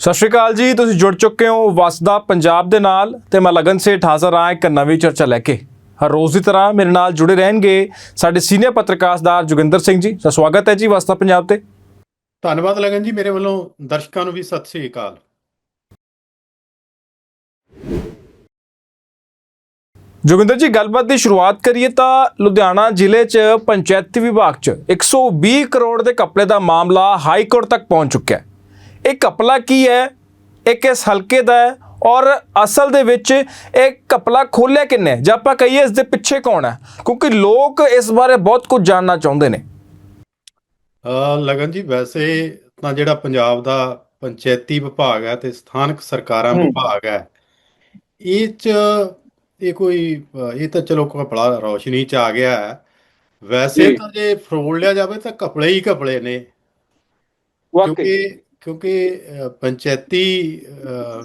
ਸਤਿ ਸ਼੍ਰੀ ਅਕਾਲ ਜੀ ਤੁਸੀਂ ਜੁੜ ਚੁੱਕੇ ਹੋ ਵਸਦਾ ਪੰਜਾਬ ਦੇ ਨਾਲ ਤੇ ਮੈਂ ਲਗਨ ਸੇਠ ਹਾਜ਼ਰ ਹਾਂ ਇੱਕ ਨਵੀਂ ਚਰਚਾ ਲੈ ਕੇ। ਹਰ ਰੋਜ਼ ਦੀ ਤਰ੍ਹਾਂ ਮੇਰੇ ਨਾਲ ਜੁੜੇ ਰਹਿਣਗੇ ਸਾਡੇ ਸੀਨੀਅਰ ਪੱਤਰਕਾਰਦਾਰ ਜੋਗਿੰਦਰ ਸਿੰਘ ਜੀ। ਸੋ ਸਵਾਗਤ ਹੈ ਜੀ ਵਸਦਾ ਪੰਜਾਬ ਤੇ। ਧੰਨਵਾਦ ਲਗਨ ਜੀ ਮੇਰੇ ਵੱਲੋਂ ਦਰਸ਼ਕਾਂ ਨੂੰ ਵੀ ਸਤਿ ਸ੍ਰੀ ਅਕਾਲ। ਜੋਗਿੰਦਰ ਜੀ ਗੱਲਬਾਤ ਦੀ ਸ਼ੁਰੂਆਤ ਕਰੀਏ ਤਾਂ ਲੁਧਿਆਣਾ ਜ਼ਿਲ੍ਹੇ 'ਚ ਪੰਚਾਇਤੀ ਵਿਭਾਗ 'ਚ 120 ਕਰੋੜ ਦੇ ਘਪਲੇ ਦਾ ਮਾਮਲਾ ਹਾਈ ਕੋਰਟ ਤੱਕ ਪਹੁੰਚ ਚੁੱਕਿਆ ਹੈ। ਇਹ ਘਪਲਾ ਕੀ ਹੈ? ਇਹ ਕਿਸ ਹਲਕੇ ਦਾ ਹੈ? ਔਰ ਅਸਲ ਦੇ ਵਿੱਚ ਇਹ ਘਪਲਾ ਖੋਲਿਆ ਕਿੰਨੇ? ਜੇ ਆਪਾਂ ਕਹੀਏ ਇਸ ਦੇ ਪਿੱਛੇ ਕੌਣ ਹੈ? ਕਿਉਂਕਿ ਲੋਕ ਇਸ ਬਾਰੇ ਬਹੁਤ ਕੁਝ ਜਾਣਨਾ ਚਾਹੁੰਦੇ ਨੇ। ਅ, ਲਗਨ ਜੀ ਵੈਸੇ ਤਾਂ ਜਿਹੜਾ ਪੰਜਾਬ ਦਾ ਪੰਚਾਇਤੀ ਵਿਭਾਗ ਹੈ ਤੇ ਸਥਾਨਕ ਸਰਕਾਰਾਂ। ਵਿਭਾਗ ਹੈ ਇਹ ਚ ਇਹ ਕੋਈ ਇਹ ਤਾਂ ਚਲੋ ਘਪਲਾ ਰੌਸ਼ਨੀ ਚ ਆ ਗਿਆ ਹੈ। ਵੈਸੇ ਜੀ। ਤਾਂ ਜੇ ਫਰੋਲ ਲਿਆ ਜਾਵੇ ਤਾਂ ਘਪਲੇ ਹੀ ਘਪਲੇ ਨੇ। ਕਿਉਂਕਿ ਕਿਉਂਕਿ ਪੰਚਾਇਤੀ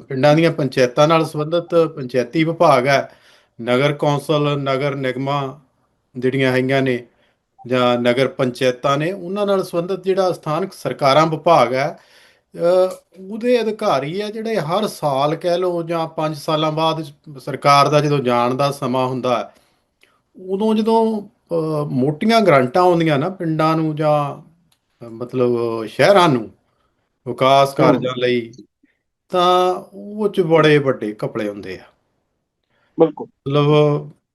ਪਿੰਡਾਂ ਦੀਆਂ ਪੰਚਾਇਤਾਂ ਨਾਲ ਸੰਬੰਧਿਤ ਪੰਚਾਇਤੀ ਵਿਭਾਗ ਹੈ, ਨਗਰ ਕੌਂਸਲ, ਨਗਰ ਨਿਗਮਾਂ ਜਿਹੜੀਆਂ ਹੈਗੀਆਂ ਨੇ ਜਾਂ ਨਗਰ ਪੰਚਾਇਤਾਂ ਨੇ, ਉਹਨਾਂ ਨਾਲ ਸੰਬੰਧਿਤ ਜਿਹੜਾ ਸਥਾਨਕ ਸਰਕਾਰਾਂ ਵਿਭਾਗ ਹੈ ਉਹਦੇ ਅਧਿਕਾਰੀ ਆ ਜਿਹੜੇ ਹਰ ਸਾਲ ਕਹਿ ਲਓ ਜਾਂ 5 ਸਾਲਾਂ ਬਾਅਦ ਸਰਕਾਰ ਦਾ ਜਦੋਂ ਜਾਣ ਦਾ ਸਮਾਂ ਹੁੰਦਾ ਉਦੋਂ ਜਦੋਂ ਮੋਟੀਆਂ ਗ੍ਰਾਂਟਾਂ ਆਉਂਦੀਆਂ ਨਾ ਪਿੰਡਾਂ ਨੂੰ ਜਾਂ ਮਤਲਬ ਸ਼ਹਿਰਾਂ ਨੂੰ ਵਿਕਾਸ ਕਾਰਜਾਂ ਲਈ ਤਾਂ ਉਹ ਚ ਬੜੇ ਵੱਡੇ ਘਪਲੇ ਹੁੰਦੇ ਆ। ਬਿਲਕੁਲ। ਮਤਲਬ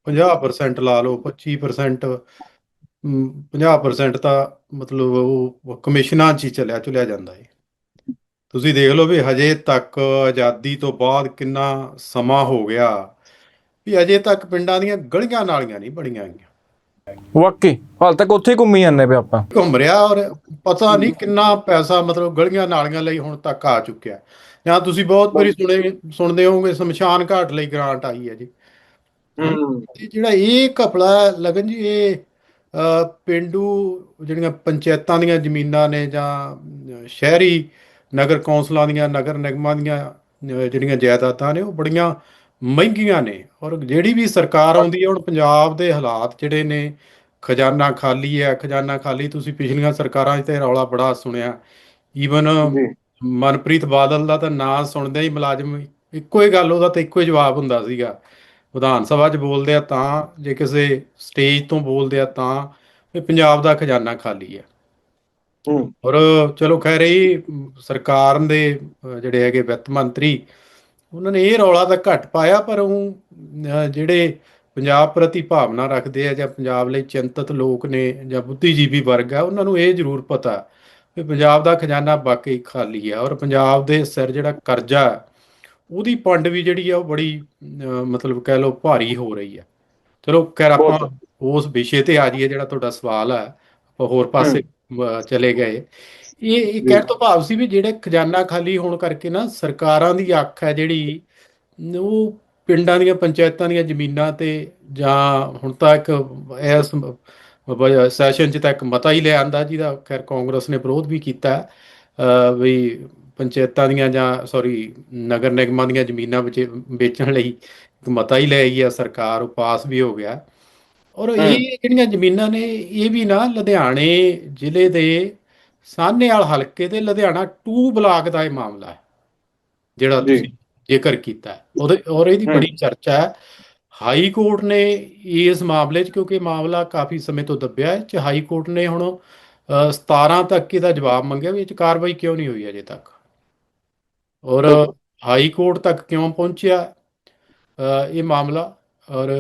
50% ਲਾ ਲਓ 25% ਅਮ, 50% ਤਾਂ ਮਤਲਬ ਉਹ ਕਮਿਸ਼ਨਾਂ 'ਚ ਹੀ ਚਲਿਆ ਚੁਲਿਆ ਜਾਂਦਾ ਹੈ ਤੁਸੀਂ ਦੇਖ ਲਓ ਵੀ ਹਜੇ ਤੱਕ ਆਜ਼ਾਦੀ ਤੋਂ ਬਾਅਦ ਕਿੰਨਾ ਸਮਾਂ ਹੋ ਗਿਆ। ਵੀ ਅਜੇ ਤੱਕ ਪਿੰਡਾਂ ਦੀਆਂ ਗਲੀਆਂ ਨਾਲੀਆਂ ਨਹੀਂ ਬਣੀਆਂ ਗਈਆਂ। ਵਾਕਈ ਹਾਲ ਤੱਕ ਉੱਥੇ ਹੀ ਘੁੰਮੀ ਜਾਂਦੇ ਪਏ ਆਪਾਂ। ਘੁੰਮ ਰਿਹਾ ਔਰ ਪਤਾ ਨਹੀਂ ਕਿੰਨਾ ਪੈਸਾ ਮਤਲਬ ਗਲੀਆਂ ਨਾਲੀਆਂ ਲਈ ਹੁਣ ਤੱਕ ਆ ਚੁੱਕਿਆ। ਜਾਂ ਤੁਸੀਂ ਬਹੁਤ ਵਾਰੀ ਸੁਣੇ ਸੁਣਦੇ ਹੋਵੋਗੇ ਸ਼ਮਸ਼ਾਨ ਘਾਟ ਲਈ ਗ੍ਰਾਂਟ ਆਈ ਹੈ ਜੀ। ਜਿਹੜਾ ਇਹ ਘਪਲਾ ਲਗਨ ਜੀ ਇਹ ਪਿੰਡੂ ਜਿਹੜੀਆਂ ਪੰਚਾਇਤਾਂ ਦੀਆਂ ਜ਼ਮੀਨਾਂ ਨੇ ਜਾਂ ਸ਼ਹਿਰੀ ਨਗਰ ਕੌਂਸਲਾਂ ਦੀਆਂ ਨਗਰ ਨਿਗਮਾਂ ਦੀਆਂ ਜਿਹੜੀਆਂ ਜਾਇਦਾਦਾਂ ਨੇ ਉਹ ਬੜੀਆਂ ਮਹਿੰਗੀਆਂ ਨੇ ਔਰ ਜਿਹੜੀ ਵੀ ਸਰਕਾਰ ਆਉਂਦੀ ਹੈ ਹੁਣ ਪੰਜਾਬ ਦੇ ਹਾਲਾਤ ਜਿਹੜੇ ਨੇ ਖਜ਼ਾਨਾ ਖਾਲੀ ਹੈ ਖਜ਼ਾਨਾ ਖਾਲੀ ਤੁਸੀਂ ਪਿਛਲੀਆਂ ਸਰਕਾਰਾਂ 'ਚ ਤੇ ਰੌਲਾ ਬੜਾ ਸੁਣਿਆ। ਈਵਨ ਮਨਪ੍ਰੀਤ ਬਾਦਲ ਦਾ ਤਾਂ ਨਾਂ ਸੁਣਦੇ ਹੀ ਮੁਲਾਜ਼ਮ ਇੱਕੋ ਹੀ ਗੱਲ ਉਹਦਾ ਤਾਂ ਇੱਕੋ ਹੀ ਜਵਾਬ ਹੁੰਦਾ ਸੀਗਾ। ਵਿਧਾਨ ਸਭਾ 'ਚ ਬੋਲਦੇ ਆ ਤਾਂ ਜੇ ਕਿਸੇ ਸਟੇਜ ਤੋਂ ਬੋਲਦੇ ਆ ਤਾਂ ਵੀ ਪੰਜਾਬ ਦਾ ਖਜ਼ਾਨਾ ਖਾਲੀ ਹੈ। ਔਰ ਚਲੋ ਖੈਰ ਇਹ ਸਰਕਾਰ ਦੇ ਜਿਹੜੇ ਹੈਗੇ ਵਿੱਤ ਮੰਤਰੀ ਉਹਨਾਂ ਨੇ ਇਹ ਰੌਲਾ ਤਾਂ ਘੱਟ ਪਾਇਆ ਪਰ ਉਹ ਜਿਹੜੇ ਪੰਜਾਬ ਪ੍ਰਤੀ ਭਾਵਨਾ ਰੱਖਦੇ ਆ ਜਾਂ ਪੰਜਾਬ ਲਈ ਚਿੰਤਤ ਲੋਕ ਨੇ ਜਾਂ ਬੁੱਧੀਜੀਵੀ ਵਰਗ ਆ ਉਹਨਾਂ ਨੂੰ ਇਹ ਜ਼ਰੂਰ ਪਤਾ ਵੀ ਪੰਜਾਬ ਦਾ ਖਜ਼ਾਨਾ ਵਾਕਈ ਖਾਲੀ ਹੈ ਔਰ ਪੰਜਾਬ ਦੇ ਸਿਰ ਜਿਹੜਾ ਕਰਜ਼ਾ ਉਹਦੀ ਪੰਡ ਵੀ ਜਿਹੜੀ ਆ ਉਹ ਬੜੀ ਮਤਲਬ ਕਹਿ ਲਓ ਭਾਰੀ ਹੋ ਰਹੀ ਹੈ ਚਲੋ ਖੈਰ ਆਪਾਂ ਉਸ ਵਿਸ਼ੇ ਤੇ ਆ ਜਾਈਏ ਜਿਹੜਾ ਤੁਹਾਡਾ ਸਵਾਲ ਹੈ ਆਪਾਂ ਹੋਰ ਪਾਸੇ ਚਲੇ ਗਏ। ਇਹ ਇਹ ਕਹਿਣ ਤੋਂ ਭਾਵ ਸੀ ਵੀ ਜਿਹੜੇ ਖਜ਼ਾਨਾ ਖਾਲੀ ਹੋਣ ਕਰਕੇ ਨਾ ਸਰਕਾਰਾਂ ਦੀ ਅੱਖ ਹੈ ਜਿਹੜੀ ਉਹ ਪਿੰਡਾਂ ਦੀਆਂ ਪੰਚਾਇਤਾਂ ਦੀਆਂ ਜ਼ਮੀਨਾਂ ਤੇ ਜਾਂ ਹੁਣ ਤਾਂ ਇੱਕ ਇਸ ਸੈਸ਼ਨ 'ਚ ਤਾਂ ਇੱਕ ਮਤਾ ਹੀ ਲੈ ਆਂਦਾ ਜਿਹਦਾ ਖੈਰ ਕਾਂਗਰਸ ਨੇ ਵਿਰੋਧ ਵੀ ਕੀਤਾ ਅ, ਵੀ ਪੰਚਾਇਤਾਂ ਦੀਆਂ ਜਾਂ ਸੌਰੀ ਨਗਰ ਨਿਗਮਾਂ ਦੀਆਂ ਜ਼ਮੀਨਾਂ ਵਿੱਚ ਵੇਚਣ ਲਈ ਇੱਕ ਮਤਾ ਹੀ ਲੈ ਆਈ ਆ ਸਰਕਾਰ ਉਹ ਪਾਸ ਵੀ ਹੋ ਗਿਆ। ਔਰ ਇਹ ਜਿਹੜੀਆਂ ਜ਼ਮੀਨਾਂ ਨੇ ਇਹ ਵੀ ਨਾ ਲੁਧਿਆਣੇ ਜ਼ਿਲ੍ਹੇ ਦੇ ਸਾਹਨੇਵਾਲ ਹਲਕੇ ਦੇ ਲੁਧਿਆਣਾ 2 ਬਲਾਕ ਦਾ ਇਹ ਮਾਮਲਾ ਹੈ ਜਿਹੜਾ। ਤੁਸੀਂ ਜ਼ਿਕਰ ਕੀਤਾ ਉਹਦੇ ਔਰ ਇਹਦੀ। ਬੜੀ ਚਰਚਾ ਹੈ। ਹਾਈ ਕੋਰਟ ਨੇ ਇਸ ਮਾਮਲੇ 'ਚ ਕਿਉਂਕਿ ਮਾਮਲਾ ਕਾਫੀ ਸਮੇਂ ਤੋਂ ਦੱਬਿਆ ਹੈ ਚ ਹਾਈ ਕੋਰਟ ਨੇ ਹੁਣ ਅ, 17 ਤੱਕ ਇਹਦਾ ਜਵਾਬ ਮੰਗਿਆ ਵੀ ਇਹ 'ਚ ਕਾਰਵਾਈ ਕਿਉਂ ਨਹੀਂ ਹੋਈ ਅਜੇ ਤੱਕ? ਔਰ ਹਾਈ ਕੋਰਟ ਤੱਕ ਕਿਉਂ ਪਹੁੰਚਿਆ? ਇਹ ਮਾਮਲਾ ਔਰ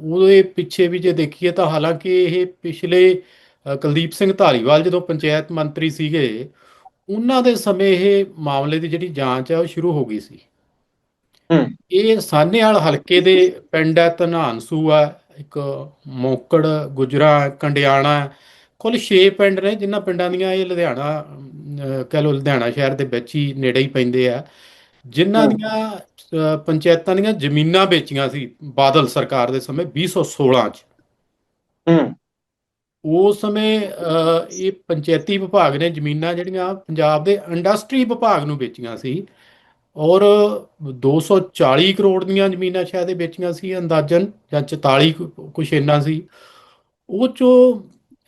ਉਹਦੇ ਪਿੱਛੇ ਵੀ ਜੇ ਦੇਖੀਏ ਤਾਂ ਹਾਲਾਂਕਿ ਇਹ ਪਿਛਲੇ ਕੁਲਦੀਪ ਸਿੰਘ ਧਾਲੀਵਾਲ ਜਦੋਂ ਪੰਚਾਇਤ ਮੰਤਰੀ ਸੀਗੇ ਉਹਨਾਂ ਦੇ ਸਮੇਂ ਇਹ ਮਾਮਲੇ ਦੀ ਜਿਹੜੀ ਜਾਂਚ ਹੈ ਉਹ ਸ਼ੁਰੂ ਹੋ ਗਈ ਸੀ। ਇਹ ਸਾਹਨੇਵਾਲ ਹਲਕੇ ਦੇ ਪਿੰਡ ਹੈ ਧਨਾਨਸੂ ਆ ਇੱਕ ਮੋਕੜ ਗੁਜਰਾ ਕੰਡਿਆਣਾ ਕੁੱਲ 6 ਪਿੰਡ ਨੇ ਜਿਨ੍ਹਾਂ ਪਿੰਡਾਂ ਦੀਆਂ ਇਹ ਲੁਧਿਆਣਾ ਕਹਿ ਲਓ ਲੁਧਿਆਣਾ ਸ਼ਹਿਰ ਦੇ ਵਿੱਚ ਹੀ ਨੇੜੇ ਹੀ ਪੈਂਦੇ ਆ ਜਿਨ੍ਹਾਂ। ਦੀਆਂ ਪੰਚਾਇਤਾਂ ਦੀਆਂ ਜ਼ਮੀਨਾਂ ਵੇਚੀਆਂ ਸੀ ਬਾਦਲ ਸਰਕਾਰ ਦੇ ਸਮੇਂ 2016 ਚ ਉਸ ਸਮੇਂ ਇਹ ਪੰਚਾਇਤੀ ਵਿਭਾਗ ਨੇ ਜ਼ਮੀਨਾਂ ਜਿਹੜੀਆਂ ਪੰਜਾਬ ਦੇ ਇੰਡਸਟਰੀ ਵਿਭਾਗ ਨੂੰ ਵੇਚੀਆਂ ਸੀ ਔਰ 240 ਕਰੋੜ ਦੀਆਂ ਜ਼ਮੀਨਾਂ ਸ਼ਾਇਦ ਇਹ ਵੇਚੀਆਂ ਸੀ ਅੰਦਾਜ਼ਨ ਜਾਂ 44 ਕੁਛ ਇੰਨਾ ਸੀ। ਉਹ ਚੋਂ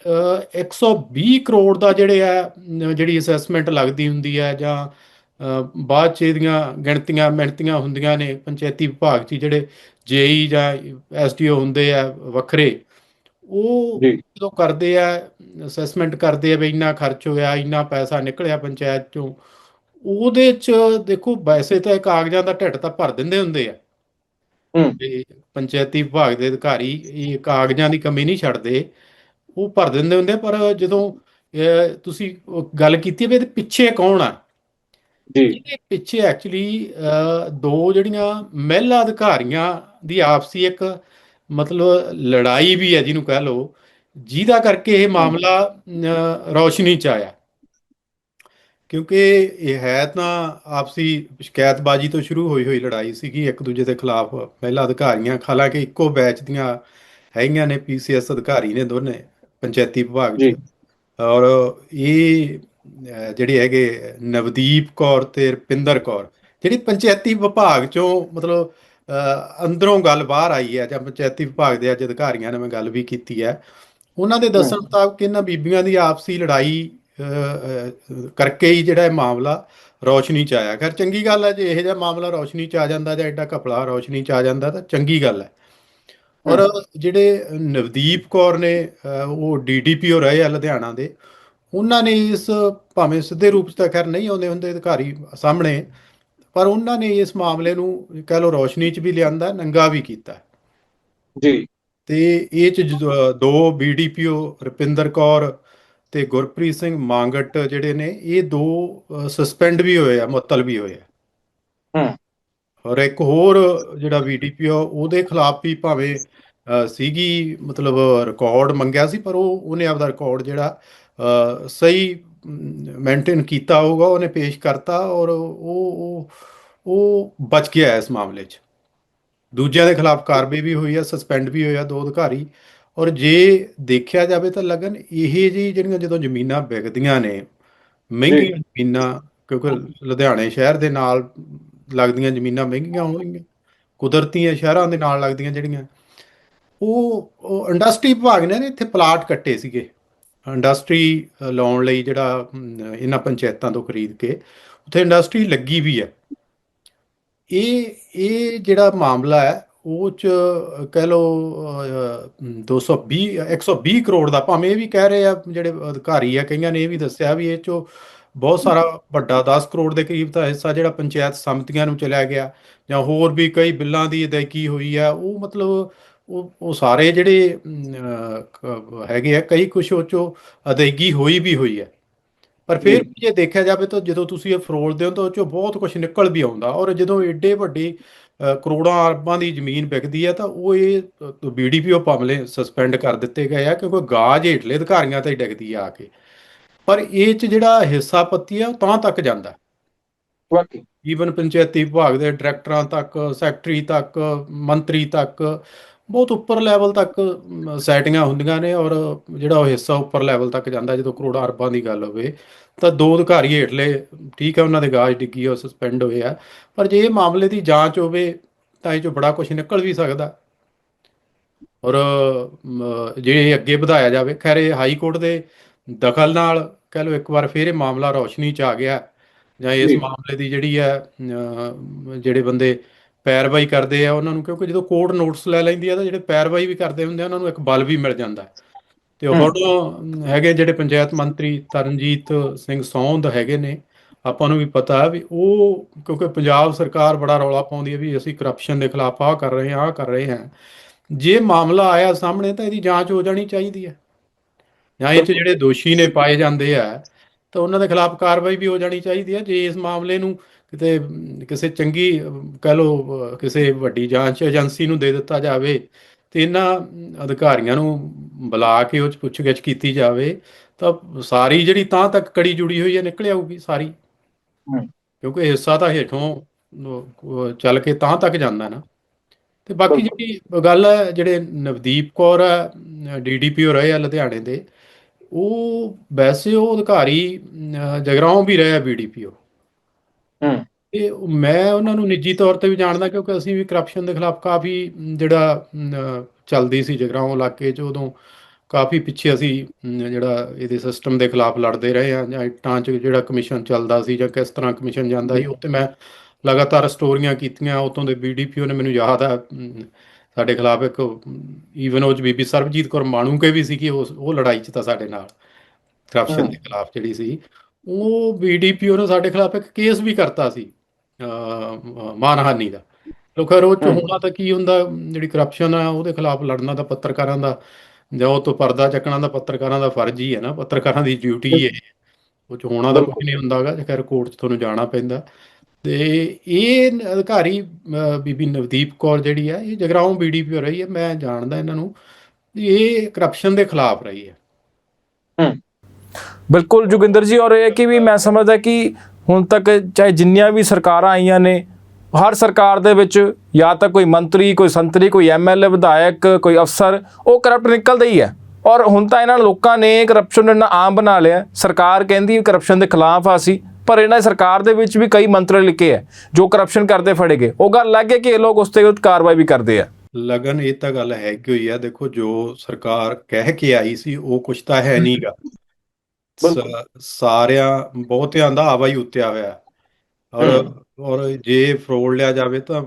ਅਹ, 120 ਕਰੋੜ ਦਾ ਜਿਹੜੇ ਆ ਜਿਹੜੀ ਅਸੈਸਮੈਂਟ ਲੱਗਦੀ ਹੁੰਦੀ ਹੈ ਜਾਂ ਬਾਅਦ ਚ ਇਹਦੀਆਂ ਗਿਣਤੀਆਂ ਮਿਹਨਤੀਆਂ ਹੁੰਦੀਆਂ ਨੇ ਪੰਚਾਇਤੀ ਵਿਭਾਗ 'ਚ ਹੀ ਜਿਹੜੇ ਜੇਈ ਜਾਂ ਐਸਡੀਓ ਹੁੰਦੇ ਆ ਵੱਖਰੇ ਉਹ। ਜਦੋਂ ਕਰਦੇ ਆ ਅਸੈਸਮੈਂਟ ਕਰਦੇ ਆ ਵੀ ਇੰਨਾ ਖਰਚ ਹੋਇਆ ਇੰਨਾ ਪੈਸਾ ਨਿਕਲਿਆ ਪੰਚਾਇਤ ਚੋਂ ਉਹਦੇ ਚ ਦੇਖੋ ਵੈਸੇ ਤਾਂ ਕਾਗਜ਼ਾਂ ਦਾ ਢਿੱਡ ਤਾਂ ਭਰ ਦਿੰਦੇ ਹੁੰਦੇ ਆ ਹੂੰ। ਤੇ ਪੰਚਾਇਤੀ ਵਿਭਾਗ ਦੇ ਅਧਿਕਾਰੀ ਇਹ ਕਾਗਜ਼ਾਂ ਦੀ ਕਮੀ ਨਹੀਂ ਛੱਡਦੇ ਉਹ ਭਰ ਦਿੰਦੇ ਹੁੰਦੇ ਪਰ ਜਦੋਂ ਤੁਸੀਂ ਗੱਲ ਕੀਤੀ ਵੀ ਇਹਦੇ ਪਿੱਛੇ ਕੌਣ ਆ ਜੀ ਇਹਦੇ ਪਿੱਛੇ ਐਕਚੁਅਲੀ ਦੋ ਜਿਹੜੀਆਂ ਮਹਿਲਾ ਅਧਿਕਾਰੀਆਂ ਦੀ ਆਪਸੀ ਇੱਕ ਮਤਲਬ ਲੜਾਈ ਵੀ ਹੈ ਜਿਹਨੂੰ ਕਹਿ ਲਓ ਜਿਹਦਾ ਕਰਕੇ ਇਹ ਮਾਮਲਾ ਰੌਸ਼ਨੀ ਚ ਆਇਆ ਕਿਉਂਕਿ ਇਹ ਹੈ ਤਾਂ ਆਪਸੀ ਸ਼ਿਕਾਇਤਬਾਜ਼ੀ ਤੋਂ ਸ਼ੁਰੂ ਹੋਈ ਹੋਈ ਲੜਾਈ ਸੀਗੀ ਇੱਕ ਦੂਜੇ ਦੇ ਖਿਲਾਫ ਮਹਿਲਾ ਅਧਿਕਾਰੀਆਂ ਹਾਲਾਂਕਿ ਇੱਕੋ ਬੈਚ ਦੀਆਂ ਹੈਗੀਆਂ ਨੇ ਪੀਸੀਐਸ ਅਧਿਕਾਰੀ ਨੇ ਦੋਨੇ ਪੰਚਾਇਤੀ ਵਿਭਾਗ। 'ਚ ਔਰ ਇਹ ਜਿਹੜੇ ਹੈਗੇ ਨਵਦੀਪ ਕੌਰ ਤੇ ਰਪਿੰਦਰ ਕੌਰ ਜਿਹੜੀ ਪੰਚਾਇਤੀ ਵਿਭਾਗ ਚੋਂ ਮਤਲਬ ਅੰਦਰੋਂ ਗੱਲ ਬਾਹਰ ਆਈ ਹੈ ਜਾਂ ਪੰਚਾਇਤੀ ਵਿਭਾਗ ਦੇ ਅੱਜ ਅਧਿਕਾਰੀਆਂ ਨਾਲ ਮੈਂ ਗੱਲ ਵੀ ਕੀਤੀ ਹੈ। ਉਹਨਾਂ ਦੇ ਦੱਸਣ ਮੁਤਾਬਕ ਇਹਨਾਂ ਬੀਬੀਆਂ ਦੀ ਆਪਸੀ ਲੜਾਈ ਕਰਕੇ ਹੀ ਜਿਹੜਾ ਇਹ ਮਾਮਲਾ ਰੌਸ਼ਨੀ ਚ ਆਇਆ। ਖੈਰ ਚੰਗੀ ਗੱਲ ਹੈ ਜੇ ਇਹੋ ਜਿਹਾ ਮਾਮਲਾ ਰੌਸ਼ਨੀ ਚ ਆ ਜਾਂਦਾ ਜਾਂ ਐਡਾ ਘਪਲਾ ਰੌਸ਼ਨੀ ਚ ਆ ਜਾਂਦਾ ਤਾਂ ਚੰਗੀ ਗੱਲ ਹੈ। ਔਰ ਜਿਹੜੇ ਨਵਦੀਪ ਕੌਰ ਨੇ ਉਹ ਡੀਡੀਪੀਓ ਰਹੇ ਆ ਲੁਧਿਆਣਾ ਦੇ ਉਹਨਾਂ ਨੇ ਇਸ ਭਾਵੇਂ ਸਿੱਧੇ ਰੂਪ 'ਚ ਤਾਂ ਖੈਰ ਨਹੀਂ ਆਉਂਦੇ ਹੁੰਦੇ ਅਧਿਕਾਰੀ ਸਾਹਮਣੇ ਪਰ ਉਹਨਾਂ ਨੇ ਇਸ ਮਾਮਲੇ ਨੂੰ ਕਹਿ ਲਓ ਰੌਸ਼ਨੀ 'ਚ ਵੀ ਲਿਆਂਦਾ ਨੰਗਾ ਵੀ ਕੀਤਾ। ਜੀ। ਤੇ ਇਹ 'ਚ ਦੋ ਬੀਡੀਪੀਓ ਰੁਪਿੰਦਰ ਕੌਰ ਤੇ ਗੁਰਪ੍ਰੀਤ ਸਿੰਘ ਮਾਂਗਟ ਜਿਹੜੇ ਨੇ ਇਹ ਦੋ ਸਸਪੈਂਡ ਵੀ ਹੋਏ ਆ ਮੁਅੱਤਲ ਵੀ ਹੋਏ ਆ। ਹੂੰ। ਔਰ ਇੱਕ ਹੋਰ ਜਿਹੜਾ ਬੀਡੀਪੀਓ ਉਹਦੇ ਖਿਲਾਫ ਵੀ ਭਾਵੇਂ ਸੀਗੀ ਮਤਲਬ ਰਿਕਾਰਡ ਮੰਗਿਆ ਸੀ ਪਰ ਉਹ ਉਹਨੇ ਆਪਦਾ ਰਿਕਾਰਡ ਜਿਹੜਾ ਸਹੀ ਮੇਨਟੇਨ ਕੀਤਾ ਹੋਊਗਾ ਉਹਨੇ ਪੇਸ਼ ਕਰਤਾ ਔਰ ਉਹ ਉਹ ਉਹ ਬਚ ਗਿਆ ਇਸ ਮਾਮਲੇ 'ਚ। ਦੂਜਿਆਂ ਦੇ ਖਿਲਾਫ ਕਾਰਵਾਈ ਵੀ ਹੋਈ ਹੈ ਸਸਪੈਂਡ ਵੀ ਹੋਇਆ ਦੋ ਅਧਿਕਾਰੀ ਔਰ ਜੇ ਦੇਖਿਆ ਜਾਵੇ ਤਾਂ ਲੱਗਣ ਇਹ ਜੀ ਜਿਹੜੀਆਂ ਜਦੋਂ ਜ਼ਮੀਨਾਂ ਵਿਕਦੀਆਂ ਨੇ ਮਹਿੰਗੀਆਂ ਜ਼ਮੀਨਾਂ ਕਿਉਂਕਿ ਲੁਧਿਆਣੇ ਸ਼ਹਿਰ ਦੇ ਨਾਲ ਲੱਗਦੀਆਂ ਜ਼ਮੀਨਾਂ ਮਹਿੰਗੀਆਂ ਹੋਣਗੀਆਂ ਕੁਦਰਤੀ ਸ਼ਹਿਰਾਂ ਦੇ ਨਾਲ ਲੱਗਦੀਆਂ ਜਿਹੜੀਆਂ ਉਹ ਇੰਡਸਟਰੀ ਵਿਭਾਗ ਨਾ ਇੱਥੇ ਪਲਾਟ ਕੱਟੇ ਸੀਗੇ। ਇੰਡਸਟਰੀ ਲਾਉਣ ਲਈ ਜਿਹੜਾ ਇਹਨਾਂ ਪੰਚਾਇਤਾਂ ਤੋਂ ਖਰੀਦ ਕੇ ਉੱਥੇ ਇੰਡਸਟਰੀ ਲੱਗੀ ਵੀ ਹੈ। ਇਹ ਇਹ ਜਿਹੜਾ ਮਾਮਲਾ ਹੈ ਉਹ ਚ ਕਹਿ ਲਓ ਅ, ਅਮ, 220 120 ਕਰੋੜ ਦਾ ਭਾਵੇਂ ਇਹ ਵੀ ਕਹਿ ਰਹੇ ਆ ਜਿਹੜੇ ਅਧਿਕਾਰੀ ਆ ਕਈਆਂ ਨੇ ਇਹ ਵੀ ਦੱਸਿਆ ਵੀ ਇਹ ਚੋਂ ਬਹੁਤ ਸਾਰਾ ਵੱਡਾ 10 ਕਰੋੜ ਦੇ ਕਰੀਬ ਦਾ ਹਿੱਸਾ ਜਿਹੜਾ ਪੰਚਾਇਤ ਸਮਿਤੀਆਂ ਨੂੰ ਚਲਿਆ ਗਿਆ ਜਾਂ ਹੋਰ ਵੀ ਕਈ ਬਿੱਲਾਂ ਦੀ ਅਦਾਇਗੀ ਹੋਈ ਆ ਉਹ ਮਤਲਬ ਉਹ ਉਹ ਸਾਰੇ ਜਿਹੜੇ ਹੈਗੇ ਆ ਕਈ ਕੁਛ ਉਹ ਚੋਂ ਅਦਾਇਗੀ ਹੋਈ ਵੀ ਹੋਈ ਹੈ। ਪਰ ਫਿਰ ਵੀ ਜੇ ਦੇਖਿਆ ਜਾਵੇ ਤਾਂ ਜਦੋਂ ਤੁਸੀਂ ਇਹ ਫਰੋਲਦੇ ਹੋ ਤਾਂ ਉਹ ਚੋਂ ਬਹੁਤ ਕੁਝ ਨਿਕਲ ਵੀ ਆਉਂਦਾ ਔਰ ਜਦੋਂ ਏਡੇ ਵੱਡੇ ਕਰੋੜਾਂ ਅਰਬਾਂ ਦੀ ਜ਼ਮੀਨ ਵਿਕਦੀ ਹੈ ਤਾਂ ਉਹ ਇਹ ਬੀਡੀਪੀਓ ਮਾਮਲੇ ਸਸਪੈਂਡ ਕਰ ਦਿੱਤੇ ਗਏ ਆ ਕਿਉਂਕਿ ਗਾਜ ਹੇਠਲੇ ਅਧਿਕਾਰੀਆਂ ਤੇ ਡਿੱਗਦੀ ਆ ਆ ਕੇ। ਪਰ ਇਹ ਚ ਜਿਹੜਾ ਹਿੱਸਾ ਪੱਤੀ ਆ ਉਹ ਤਾਂ ਤੱਕ ਜਾਂਦਾ। ਵਾਕਈ। ਈਵਨ ਪੰਚਾਇਤੀ ਵਿਭਾਗ ਦੇ ਡਾਇਰੈਕਟਰਾਂ ਤੱਕ ਸੈਕਟਰੀ ਤੱਕ ਮੰਤਰੀ ਤੱਕ ਬਹੁਤ ਉੱਪਰ ਲੈਵਲ ਤੱਕ ਸੈਟਿੰਗਾਂ ਹੁੰਦੀਆਂ ਨੇ ਔਰ ਜਿਹੜਾ ਉਹ ਹਿੱਸਾ ਉੱਪਰ ਲੈਵਲ ਤੱਕ ਜਾਂਦਾ ਜਦੋਂ ਕਰੋੜਾਂ ਅਰਬਾਂ ਦੀ ਗੱਲ ਹੋਵੇ ਤਾਂ ਦੋ ਅਧਿਕਾਰੀ ਹੇਠਲੇ ਠੀਕ ਹੈ ਉਹਨਾਂ ਦੇ ਗਾਜ ਡਿੱਗੀ ਉਹ ਸਸਪੈਂਡ ਹੋਏ ਆ ਪਰ ਜੇ ਇਹ ਮਾਮਲੇ ਦੀ ਜਾਂਚ ਹੋਵੇ ਤਾਂ ਇਹ ਚੋਂ ਬੜਾ ਕੁਝ ਨਿਕਲ ਵੀ ਸਕਦਾ ਔਰ ਜੇ ਇਹ ਅੱਗੇ ਵਧਾਇਆ ਜਾਵੇ ਖੈਰ ਇਹ ਹਾਈ ਕੋਰਟ ਦੇ ਦਖਲ ਨਾਲ ਕਹਿ ਲਓ ਇੱਕ ਵਾਰ ਫਿਰ ਇਹ ਮਾਮਲਾ ਰੌਸ਼ਨੀ 'ਚ ਆ ਗਿਆ ਜਾਂ ਇਸ। ਮਾਮਲੇ ਦੀ ਜਿਹੜੀ ਹੈ ਜਿਹੜੇ ਬੰਦੇ ਪੈਰਵਾਈ ਕਰਦੇ ਆ ਉਹਨਾਂ ਨੂੰ ਕਿਉਂਕਿ ਜਦੋਂ ਕੋਰਟ ਨੋਟਿਸ ਲੈ ਲੈਂਦੀ ਆ ਤਾਂ ਜਿਹੜੇ ਪੈਰਵਾਈ ਵੀ ਕਰਦੇ ਹੁੰਦੇ ਆ ਉਹਨਾਂ ਨੂੰ ਇੱਕ ਬਲ ਵੀ ਮਿਲ ਜਾਂਦਾ। ਤੇ। ਹੁਣ ਹੈਗੇ ਜਿਹੜੇ ਪੰਚਾਇਤ ਮੰਤਰੀ ਤਰਨਜੀਤ ਸਿੰਘ ਸੌਂਦ ਹੈਗੇ ਨੇ ਆਪਾਂ ਨੂੰ ਵੀ ਪਤਾ ਹੈ ਵੀ ਉਹ ਕਿਉਂਕਿ ਪੰਜਾਬ ਸਰਕਾਰ ਬੜਾ ਰੌਲਾ ਪਾਉਂਦੀ ਹੈ ਵੀ ਅਸੀਂ ਕਰਪਸ਼ਨ ਦੇ ਖਿਲਾਫ ਆਹ ਕਰ ਰਹੇ ਆਹ ਕਰ ਰਹੇ ਹਾਂ ਜੇ ਮਾਮਲਾ ਆਇਆ ਸਾਹਮਣੇ ਤਾਂ ਇਹਦੀ ਜਾਂਚ ਹੋ ਜਾਣੀ ਚਾਹੀਦੀ ਹੈ ਜਾਂ ਇਹ 'ਚ ਜਿਹੜੇ ਦੋਸ਼ੀ ਨੇ ਪਾਏ ਜਾਂਦੇ ਆ ਤਾਂ ਉਹਨਾਂ ਦੇ ਖਿਲਾਫ ਕਾਰਵਾਈ ਵੀ ਹੋ ਜਾਣੀ ਚਾਹੀਦੀ ਹੈ ਜੇ ਇਸ ਮਾਮਲੇ ਨੂੰ ਕਿਤੇ ਕਿਸੇ ਚੰਗੀ ਕਹਿ ਅ, ਕਿਸੇ ਵੱਡੀ ਜਾਂਚ ਏਜੰਸੀ ਨੂੰ ਦੇ ਦਿੱਤਾ ਜਾਵੇ ਤੇ ਇਹਨਾਂ ਅਧਿਕਾਰੀਆਂ ਨੂੰ ਬੁਲਾ ਕੇ ਉਹ 'ਚ ਪੁੱਛਗਿੱਛ ਕੀਤੀ ਜਾਵੇ ਤਾਂ ਸਾਰੀ ਜਿਹੜੀ ਤਾਂ ਤੱਕ ਕੜੀ ਜੁੜੀ ਹੋਈ ਹੈ ਨਿਕਲ ਆਊਗੀ ਸਾਰੀ। ਕਿਉਂਕਿ ਹਿੱਸਾ ਤਾਂ ਹੇਠੋਂ ਚੱਲ ਕੇ ਤਾਂ ਤੱਕ ਜਾਂਦਾ ਨਾ ਤੇ ਬਾਕੀ। ਜਿਹੜੀ ਗੱਲ ਹੈ ਜਿਹੜੇ ਨਵਦੀਪ ਕੌਰ ਹੈ ਡੀਡੀਪੀਓ ਰਹੇ ਆ ਲੁਧਿਆਣੇ ਦੇ ਉਹ ਵੈਸੇ ਉਹ ਅਧਿਕਾਰੀ ਅ, ਜਗਰਾਓਂ ਵੀ ਰਹੇ ਆ ਬੀਡੀਪੀਓ ਹੂੰ। ਤੇ ਮੈਂ ਉਹਨਾਂ ਨੂੰ ਨਿੱਜੀ ਤੌਰ ਤੇ ਵੀ ਜਾਣਦਾ ਕਿਉਂਕਿ ਅਸੀਂ ਵੀ ਕਰਪਸ਼ਨ ਦੇ ਖਿਲਾਫ ਕਾਫੀ ਜਿਹੜਾ ਚੱਲਦੀ ਸੀ ਜਗਰਾਓਂ ਇਲਾਕੇ 'ਚ ਉਦੋਂ ਕਾਫੀ ਪਿੱਛੇ ਅਸੀਂ ਜਿਹੜਾ ਇਹਦੇ ਸਿਸਟਮ ਦੇ ਖਿਲਾਫ ਲੜਦੇ ਰਹੇ ਹਾਂ ਜਾਂ ਇੱਟਾਂ 'ਚ ਜਿਹੜਾ ਕਮਿਸ਼ਨ ਚੱਲਦਾ ਸੀ ਜਾਂ ਕਿਸ ਤਰ੍ਹਾਂ ਕਮਿਸ਼ਨ ਜਾਂਦਾ ਸੀ ਉੱਤੇ ਮੈਂ ਲਗਾਤਾਰ ਸਟੋਰੀਆਂ ਕੀਤੀਆਂ ਉਤੋਂ ਦੇ ਬੀਡੀਪੀਓ ਨੇ ਮੈਨੂੰ ਯਾਦ ਆ ਸਾਡੇ ਖਿਲਾਫ ਇੱਕ ਈਵਨ ਉਹ 'ਚ ਬੀਬੀ ਸਰਬਜੀਤ ਕੌਰ ਮਾਣੂਕੇ ਵੀ ਸੀ ਕਿ ਉਹ ਲੜਾਈ 'ਚ ਤਾਂ ਸਾਡੇ ਨਾਲ ਕਰਪਸ਼ਨ ਦੇ ਖਿਲਾਫ ਜਿਹੜੀ ਸੀ। ਉਹ ਬੀਡੀਪੀਓ ਨੇ ਸਾਡੇ ਖਿਲਾਫ ਇੱਕ ਕੇਸ ਵੀ ਕਰਤਾ ਸੀ ਮਾਨਹਾਨੀ ਦਾ। ਲੋ ਖੈਰ, ਉਹ ਤਾਂ ਕੀ ਹੁੰਦਾ? ਜਿਹੜੀ ਕਰਪਸ਼ਨ ਆ, ਉਹਦੇ ਖਿਲਾਫ ਲੜਨਾ ਤਾਂ ਪੱਤਰਕਾਰਾਂ ਦਾ, ਜਾਂ ਤੋਂ ਪਰਦਾ ਚੱਕਣਾ ਦਾ ਪੱਤਰਕਾਰਾਂ ਦਾ ਫਰਜ਼ ਹੀ ਹੈ ਨਾ। ਪੱਤਰਕਾਰਾਂ ਦੀ ਡਿਊਟੀ ਹੈ ਉਹ 'ਚ ਹੋਣਾ ਤਾਂ ਕੁਝ ਨਹੀਂ ਹੁੰਦਾਗਾ ਖੈਰ ਕੋਰਟ 'ਚ ਤੁਹਾਨੂੰ ਜਾਣਾ ਪੈਂਦਾ। ਤੇ ਇਹ ਅਧਿਕਾਰੀ ਬੀਬੀ ਨਵਦੀਪ ਕੌਰ ਜਿਹੜੀ ਆ, ਇਹ ਜਗਰਾਉਂ ਬੀਡੀਪੀਓ ਰਹੀ ਹੈ। ਮੈਂ ਜਾਣਦਾ ਇਹਨਾਂ ਨੂੰ, ਇਹ ਕਰਪਸ਼ਨ ਦੇ ਖਿਲਾਫ ਰਹੀ ਹੈ। ਬਿਲਕੁਲ ਜੋਗਿੰਦਰ ਜੀ, ਔਰ ਇਹ ਕਿ ਵੀ ਮੈਂ ਸਮਝਦਾ ਕਿ ਹੁਣ ਤੱਕ ਚਾਹੇ ਜਿੰਨੀਆਂ ਵੀ ਸਰਕਾਰਾਂ ਆਈਆਂ ਨੇ, ਹਰ ਸਰਕਾਰ ਦੇ ਵਿੱਚ ਜਾਂ ਤਾਂ ਕੋਈ ਮੰਤਰੀ, ਕੋਈ ਸੰਤਰੀ, ਕੋਈ ਐਮਐਲਏ ਵਿਧਾਇਕ, ਕੋਈ ਅਫਸਰ, ਉਹ ਕਰਪਟ ਨਿਕਲਦਾ ਹੀ ਹੈ। ਔਰ ਹੁਣ ਤਾਂ ਇਹਨਾਂ ਲੋਕਾਂ ਨੇ ਕਰਪਸ਼ਨ ਨੂੰ ਇੰਨਾ ਆਮ ਬਣਾ ਲਿਆ, ਸਰਕਾਰ ਕਹਿੰਦੀ ਕਰਪਸ਼ਨ ਦੇ ਖਿਲਾਫ ਆ ਸੀ ਪਰ ਇਹਨਾਂ ਸਰਕਾਰ ਦੇ ਵਿੱਚ ਵੀ ਕਈ ਮੰਤਰੀ ਲਿਖੇ ਹੈ ਜੋ ਕਰਪਸ਼ਨ ਕਰਦੇ ਫੜੇ ਗਏ। ਉਹ ਗੱਲ ਲੱਗ ਗਈ ਕਿ ਇਹ ਲੋਕ ਉਸ ਤੇ ਕਾਰਵਾਈ ਵੀ ਕਰਦੇ ਆ। ਲਗਨ, ਇਹ ਤਾਂ ਗੱਲ ਹੈ ਕਿ ਹੋਈ ਆ। ਦੇਖੋ, ਜੋ ਸਰਕਾਰ ਕਹਿ ਕੇ ਆਈ ਸੀ, ਉਹ ਕੁਛ ਤਾਂ ਹੈ ਨਹੀਂਗਾ ਸਾਰਿਆਂ ਬਹੁਤਿਆਂ ਦਾ ਆਵਾ ਹੀ ਉੱਤਿਆ ਹੋਇਆ ਔਰ ਹਮ। ਔਰ ਜੇ ਫਰੋਡ ਲਿਆ ਜਾਵੇ ਤਾਂ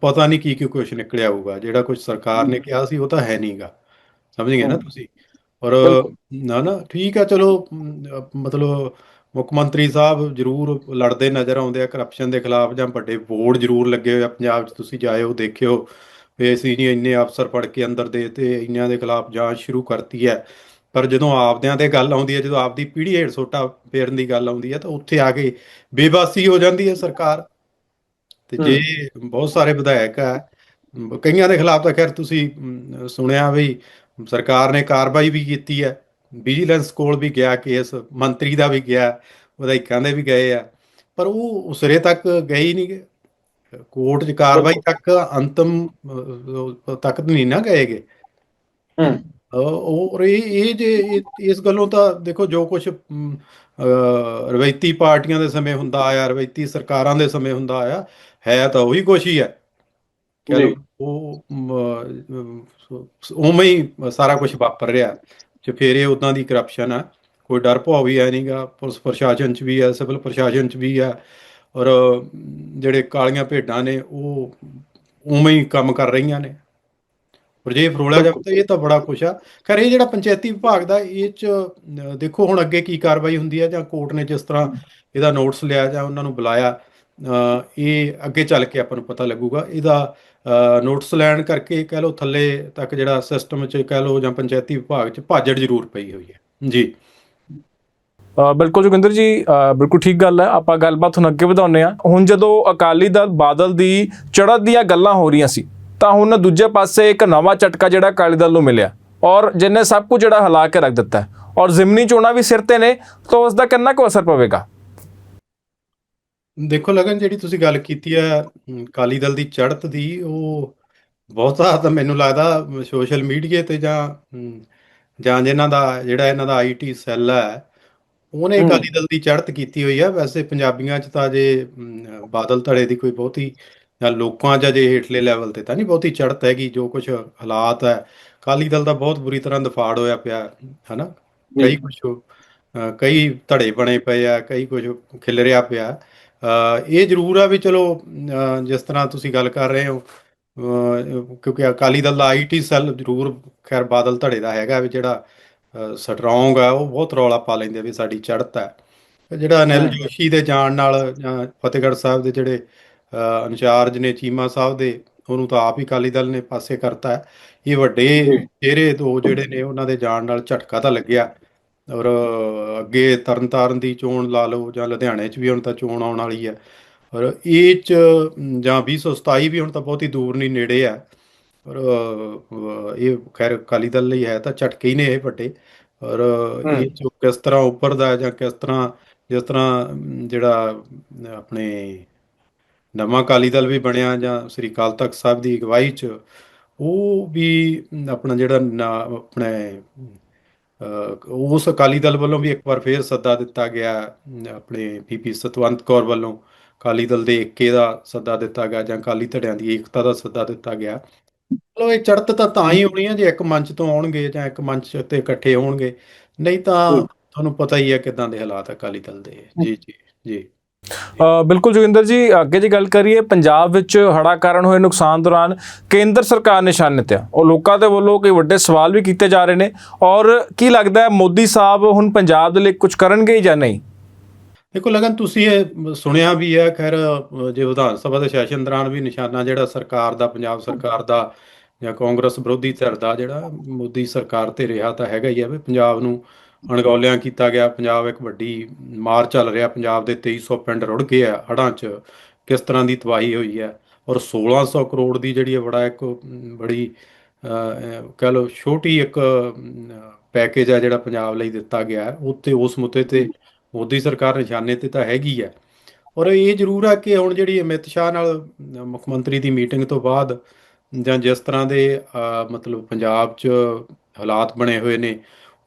ਪਤਾ ਨਹੀਂ ਕੀ ਕੀ ਕੁਝ ਨਿਕਲਿਆ ਹੋਊਗਾ। ਜਿਹੜਾ ਕੁਝ ਸਰਕਾਰ ਨੇ ਕਿਹਾ ਸੀ ਉਹ ਤਾਂ ਹੈ ਨਹੀਂਗਾ। ਸਮਝ ਗਏ ਨਾ ਹਮ। ਤੁਸੀਂ। ਔਰ ਬਿਲਕੁਲ। ਨਾ ਨਾ ਠੀਕ ਆ ਚਲੋ ਮਤਲਬ ਮੁੱਖ ਮੰਤਰੀ ਸਾਹਿਬ ਜ਼ਰੂਰ ਲੜਦੇ ਨਜ਼ਰ ਆਉਂਦੇ ਆ ਕਰਪਸ਼ਨ ਦੇ ਖਿਲਾਫ ਜਾਂ ਵੱਡੇ ਬੋਰਡ ਜ਼ਰੂਰ ਲੱਗੇ ਹੋਏ ਆ। ਪੰਜਾਬ 'ਚ ਤੁਸੀਂ ਜਾਇਓ ਦੇਖਿਓ। ਵੀ ਅਸੀਂ ਜੀ ਇੰਨੇ ਅਫਸਰ ਫੜ ਕੇ ਅੰਦਰ ਦੇ ਤੇ ਇੰਨਿਆਂ ਦੇ ਖਿਲਾਫ ਜਾਂਚ ਸ਼ੁਰੂ ਕਰਤੀ ਹੈ। ਪਰ ਜਦੋਂ ਆਪਦਿਆਂ ਤੇ ਗੱਲ ਆਉਂਦੀ ਹੈ ਜਦੋਂ ਆਪਦੀ ਪੀੜ੍ਹੀ ਹੇਠ ਸੋਟਾ ਫੇਰਨ ਦੀ ਗੱਲ ਆਉਂਦੀ ਹੈ ਤਾਂ ਉੱਥੇ ਆ ਕੇ ਬੇਬਾਸੀ ਹੋ ਜਾਂਦੀ ਹੈ ਸਰਕਾਰ। ਤੇ ਜੇ ਬਹੁਤ ਸਾਰੇ ਵਿਧਾਇਕ ਆ ਕਈਆਂ ਦੇ ਖਿਲਾਫ ਤਾਂ ਖੈਰ ਤੁਸੀਂ ਸੁਣਿਆ ਵੀ ਸਰਕਾਰ ਨੇ ਕਾਰਵਾਈ ਵੀ ਕੀਤੀ ਹੈ। ਵਿਜੀਲੈਂਸ ਕੋਲ ਵੀ ਗਿਆ ਕੇਸ ਮੰਤਰੀ ਦਾ ਵੀ ਗਿਆ ਵਿਧਾਇਕਾਂ ਦੇ ਵੀ ਗਏ ਆ। ਪਰ ਉਹ ਉਸਰੇ ਤੱਕ ਗਏ ਹੀ ਨਹੀਂ ਗੇ। ਕੋਰਟ 'ਚ ਕਾਰਵਾਈ ਤੱਕ ਅੰਤਮ ਤੱਕ ਨਹੀਂ ਨਾ ਗਏਗੇ ਹੂੰ। ਔਰ ਇਹ ਇਹ ਜੇ ਇਹ- ਇਸ ਗੱਲੋਂ ਤਾਂ ਦੇਖੋ ਜੋ ਕੁਝ ਰਵਾਇਤੀ ਪਾਰਟੀਆਂ ਦੇ ਸਮੇਂ ਹੁੰਦਾ ਆਇਆ ਰਵਾਇਤੀ ਸਰਕਾਰਾਂ ਦੇ ਸਮੇਂ ਹੁੰਦਾ ਆਇਆ ਹੈ ਤਾਂ ਉਹੀ ਕੁਛ ਹੀ ਹੈ। ਜੀ। ਉਹ ਉਵੇਂ ਹੀ ਸਾਰਾ ਕੁਝ ਵਾਪਰ ਰਿਹਾ ਚਫੇਰੇ ਉਦਾਂ ਦੀ ਕਰਪਸ਼ਨ ਆ ਕੋਈ ਡਰ ਭੌ ਵੀ ਹੈ ਨਹੀਂਗਾ ਪੁਲਿਸ ਪ੍ਰਸ਼ਾਸਨ ਚ ਵੀ ਹੈ ਸਿਵਲ ਪ੍ਰਸ਼ਾਸਨ ਚ ਵੀ ਹੈ ਔਰ ਜਿਹੜੇ ਕਾਲੀਆਂ ਭੇਡਾਂ ਨੇ ਉਹ ਉਵੇਂ ਹੀ ਕੰਮ ਕਰ ਰਹੀਆਂ ਨੇ। ਪਰ ਜੇ ਫਰੋਲਿਆ ਜਾਵੇ ਤਾਂ ਇਹ ਤਾਂ ਬੜਾ ਕੁਛ ਆ। ਖੈਰ ਇਹ ਜਿਹੜਾ ਪੰਚਾਇਤੀ ਵਿਭਾਗ ਦਾ ਇਹ ਚ ਦੇਖੋ ਹੁਣ ਅੱਗੇ ਕੀ ਕਾਰਵਾਈ ਹੁੰਦੀ ਹੈ ਜਾਂ ਕੋਰਟ ਨੇ ਜਿਸ ਤਰ੍ਹਾਂ ਇਹਦਾ ਨੋਟਿਸ ਲਿਆ ਜਾਂ ਉਹਨਾਂ ਨੂੰ ਬੁਲਾਇਆ ਇਹ ਅੱਗੇ ਚੱਲ ਕੇ ਆਪਾਂ ਨੂੰ ਪਤਾ ਲੱਗੂਗਾ। ਇਹਦਾ ਨੋਟਿਸ ਲੈਣ ਕਰਕੇ ਕਹਿ ਲਓ ਥੱਲੇ ਤੱਕ ਜਿਹੜਾ ਸਿਸਟਮ ਚ ਕਹਿ ਲਓ ਜਾਂ ਪੰਚਾਇਤੀ ਵਿਭਾਗ ਚ ਭਾਜੜ ਜ਼ਰੂਰ ਪਈ ਹੋਈ ਹੈ। ਜੀ। ਬਿਲਕੁਲ ਜੋਗਿੰਦਰ ਜੀ ਬਿਲਕੁਲ ਠੀਕ ਗੱਲ ਹੈ। ਆਪਾਂ ਗੱਲਬਾਤ ਹੁਣ ਅੱਗੇ ਵਧਾਉਂਦੇ ਆ ਹੁਣ ਜਦੋਂ ਅਕਾਲੀ ਦਲ ਬਾਦਲ ਦੀ ਚੜ੍ਹਤ ਦੀਆਂ ਗੱਲਾਂ ਹੋ ਰਹੀਆਂ ਸੀ ਤਾਂ ਹੁਣ ਦੂਜੇ ਪਾਸੇ ਇੱਕ ਨਵਾਂ ਝਟਕਾ ਜਿਹੜਾ ਅਕਾਲੀ ਦਲ ਨੂੰ ਮਿਲਿਆ ਔਰ ਜਿੰਨੇ ਸਭ ਕੁਝ ਜਿਹੜਾ ਹਿਲਾ ਕੇ ਰੱਖ ਦਿੱਤਾ। ਔਰ ਜ਼ਿਮਨੀ ਚੋਣਾਂ ਵੀ ਸਿਰ ਤੇ ਨੇ ਤਾਂ ਉਸ ਦਾ ਕਿੰਨਾ ਕੁ ਅਸਰ ਪਵੇਗਾ ਦੇਖੋ ਲਗਨ ਜਿਹੜੀ ਤੁਸੀਂ ਗੱਲ ਕੀਤੀ ਅਮ, ਅਕਾਲੀ ਦਲ ਦੀ ਚੜ੍ਹਤ ਦੀ ਉਹ ਬਹੁਤਾ ਤਾਂ ਮੈਨੂੰ ਲੱਗਦਾ ਸੋਸ਼ਲ ਮੀਡੀਆ ਤੇ ਜਾਂ ਜਾਂ ਜਿਨ੍ਹਾਂ ਦਾ ਜਿਹੜਾ ਇਹਨਾਂ ਦਾ ਆਈਟੀ ਸੈੱਲ ਹੈ ਉਹਨੇ। ਅਕਾਲੀ ਦਲ ਦੀ ਚੜ੍ਹਤ ਕੀਤੀ ਹੋਈ ਹੈ ਵੈਸੇ ਪੰਜਾਬੀਆਂ 'ਚ ਤਾਂ ਜੇ ਬਾਦਲ ਧੜੇ ਦੀ ਕੋਈ ਬਹੁਤੀ ਜਾਂ ਲੋਕਾਂ 'ਚ ਜੇ ਹੇਠਲੇ ਲੈਵਲ ਤੇ ਤਾਂ ਨਹੀਂ ਬਹੁਤੀ ਚੜ੍ਹਤ ਹੈਗੀ ਜੋ ਕੁਝ ਹਾਲਾਤ ਹੈ ਅਕਾਲੀ ਦਲ ਦਾ ਬਹੁਤ ਬੁਰੀ ਤਰ੍ਹਾਂ ਦਫਾੜ ਹੋਇਆ ਪਿਆ ਹਨਾ ਜੀ। ਕਈ ਕੁਝ ਕਈ ਧੜੇ ਬਣੇ ਪਏ ਆ ਕਈ ਕੁਝ ਖਿਲਰਿਆ ਪਿਆ ਅ, ਇਹ ਜ਼ਰੂਰ ਆ ਵੀ ਚਲੋ ਜਿਸ ਤਰ੍ਹਾਂ ਤੁਸੀਂ ਗੱਲ ਕਰ ਰਹੇ ਹੋ ਕਿਉਂਕਿ ਅਕਾਲੀ ਦਲ ਦਾ ਆਈਟੀ ਸੈੱਲ ਜ਼ਰੂਰ ਖੈਰ ਬਾਦਲ ਧੜੇ ਦਾ ਹੈਗਾ ਵੀ ਜਿਹੜਾ ਸਟਰੋਂਗ ਆ ਉਹ ਬਹੁਤ ਰੌਲਾ ਪਾ ਲੈਂਦੇ ਵੀ ਸਾਡੀ ਚੜ੍ਹਤ ਹੈ ਜਿਹੜਾ ਅਨਿਲ। ਜੋਸ਼ੀ ਦੇ ਜਾਣ ਨਾਲ ਜਾਂ ਫਤਿਹਗੜ੍ਹ ਸਾਹਿਬ ਦੇ ਜਿਹੜੇ ਇੰਚਾਰਜ ਨੇ ਚੀਮਾ ਸਾਹਿਬ ਦੇ ਉਹਨੂੰ ਤਾਂ ਆਪ ਹੀ ਅਕਾਲੀ ਦਲ ਨੇ ਪਾਸੇ ਕਰਤਾ ਹੈ। ਇਹ ਵੱਡੇ ਜੀ। ਚਿਹਰੇ ਦੋ ਜਿਹੜੇ ਨੇ ਉਹਨਾਂ ਦੇ ਜਾਣ ਨਾਲ ਝਟਕਾ ਤਾਂ ਲੱਗਿਆ। ਔਰ ਅੱਗੇ ਤਰਨਤਾਰਨ ਦੀ ਚੋਣ ਲਾ ਲਓ ਜਾਂ ਲੁਧਿਆਣੇ 'ਚ ਵੀ ਹੁਣ ਤਾਂ ਚੋਣ ਆਉਣ ਵਾਲੀ ਹੈ। ਔਰ ਇਹ 'ਚ ਜਾਂ 2027 ਵੀ ਹੁਣ ਤਾਂ ਬਹੁਤੀ ਦੂਰ ਨਹੀਂ ਨੇੜੇ ਆ ਔਰ ਇਹ ਖੈਰ ਅਕਾਲੀ ਦਲ ਲਈ ਹੈ ਤਾਂ ਝਟਕੇ ਹੀ ਨੇ ਇਹ ਵੱਡੇ। ਔਰ ਇਹ 'ਚ ਕਿਸ ਤਰ੍ਹਾਂ ਉੱਭਰਦਾ ਹੈ ਜਾਂ ਕਿਸ ਤਰ੍ਹਾਂ ਜਿਸ ਤਰ੍ਹਾਂ ਜਿਹੜਾ ਆਪਣੇ ਨਵਾਂ ਅਕਾਲੀ ਦਲ ਵੀ ਬਣਿਆ ਜਾਂ ਸ੍ਰੀ ਅਕਾਲ ਤਖਤ ਸਾਹਿਬ ਦੀ ਅਗਵਾਈ 'ਚ ਉਹ ਵੀ ਆਪਣਾ ਜਿਹੜਾ ਆਪਣੇ ਉਸ ਅਕਾਲੀ ਦਲ ਵੱਲੋਂ ਵੀ ਇੱਕ ਵਾਰ ਫੇਰ ਸੱਦਾ ਦਿੱਤਾ ਗਿਆ ਆਪਣੇ ਪੀਪੀ ਸਤਵੰਤ ਕੌਰ ਵੱਲੋਂ ਅਕਾਲੀ ਦਲ ਦੇ ਏਕੇ ਦਾ ਸੱਦਾ ਦਿੱਤਾ ਗਿਆ ਜਾਂ ਅਕਾਲੀ ਧੜਿਆਂ ਦੀ ਏਕਤਾ ਦਾ ਸੱਦਾ ਦਿੱਤਾ ਗਿਆ। ਚਲੋ ਇਹ ਚੜਤ ਤਾਂ ਤਾਂ ਹੀ ਹੋਣੀ ਹੈ ਜੇ ਇੱਕ ਮੰਚ ਤੋਂ ਆਉਣਗੇ ਜਾਂ ਇੱਕ ਮੰਚ ਤੇ ਇਕੱਠੇ ਹੋਣਗੇ ਨਹੀਂ ਤਾਂ। ਤੁਹਾਨੂੰ ਪਤਾ ਹੀ ਹੈ ਕਿਦਾਂ ਦੇ ਹਾਲਾਤ ਆ ਅਕਾਲੀ ਦਲ ਦੇ। ਜੀ ਜੀ ਜੀ। ਬਿਲਕੁਲ ਜੋਗਿੰਦਰ ਜੀ, ਅੱਗੇ ਜੀ ਗੱਲ ਕਰੀਏ, ਪੰਜਾਬ ਵਿੱਚ ਹੜਾ ਕਾਰਨ ਹੋਏ ਨੁਕਸਾਨ ਦੌਰਾਨ ਕੇਂਦਰ ਸਰਕਾਰ ਨਿਸ਼ਾਨੇ ਤੇ ਉਹ ਲੋਕਾਂ ਦੇ ਵੱਲੋਂ ਕਈ ਵੱਡੇ ਸਵਾਲ ਵੀ ਕੀਤੇ ਜਾ ਰਹੇ ਨੇ। ਔਰ ਕੀ ਲੱਗਦਾ ਹੈ, ਮੋਦੀ ਸਾਹਿਬ ਹੁਣ ਪੰਜਾਬ ਦੇ ਲਈ ਕੁਝ ਕਰਨਗੇ ਜਾਂ ਨਹੀਂ? ਦੇਖੋ, ਲਗਨ, ਤੁਸੀਂ ਇਹ ਸੁਣਿਆ ਵੀ ਹੈ, ਖੈਰ, ਜੇ ਵਿਧਾਨ ਸਭਾ ਦੇ ਸੈਸ਼ਨ ਦੌਰਾਨ ਵੀ ਨਿਸ਼ਾਨਾ ਜਿਹੜਾ ਸਰਕਾਰ ਦਾ, ਪੰਜਾਬ ਸਰਕਾਰ ਦਾ ਜਾਂ ਕਾਂਗਰਸ ਵਿਰੋਧੀ ਧਿਰ ਦਾ ਜਿਹੜਾ ਮੋਦੀ ਸਰਕਾਰ ਤੇ ਰਿਹਾ ਤਾਂ ਹੈਗਾ ਹੀ ਹੈ ਵੀ ਪੰਜਾਬ ਨੂੰ ਅਣਗੌਲਿਆਂ ਕੀਤਾ ਗਿਆ ਪੰਜਾਬ ਇੱਕ ਵੱਡੀ ਮਾਰ ਚੱਲ ਰਿਹਾ। ਪੰਜਾਬ ਦੇ 2300 ਪਿੰਡ ਰੁੜ ਗਏ ਆ ਹੜ੍ਹਾਂ 'ਚ। ਕਿਸ ਤਰ੍ਹਾਂ ਦੀ ਤਬਾਹੀ ਹੋਈ ਹੈ? ਔਰ 1600 ਕਰੋੜ ਦੀ ਜਿਹੜੀ ਹੈ ਬੜਾ ਇੱਕ ਬੜੀ ਅ, ਕਹਿ ਲਓ ਛੋਟੀ ਇੱਕ ਪੈਕੇਜ ਹੈ ਜਿਹੜਾ ਪੰਜਾਬ ਲਈ ਦਿੱਤਾ ਗਿਆ ਹੈ। ਉੱਤੇ ਉਸ ਮੁੱਦੇ ਤੇ ਮੋਦੀ ਸਰਕਾਰ ਨਿਸ਼ਾਨੇ ਤੇ ਤਾਂ ਹੈਗੀ ਹੈ। ਔਰ ਇਹ ਜ਼ਰੂਰ ਹੈ ਕਿ ਹੁਣ ਜਿਹੜੀ ਅਮਿਤ ਸ਼ਾਹ ਨਾਲ ਮੁੱਖ ਮੰਤਰੀ ਦੀ ਮੀਟਿੰਗ ਤੋਂ ਬਾਅਦ ਜਾਂ ਜਿਸ ਤਰ੍ਹਾਂ ਦੇ ਮਤਲਬ ਪੰਜਾਬ 'ਚ ਹਾਲਾਤ ਬਣੇ ਹੋਏ ਨੇ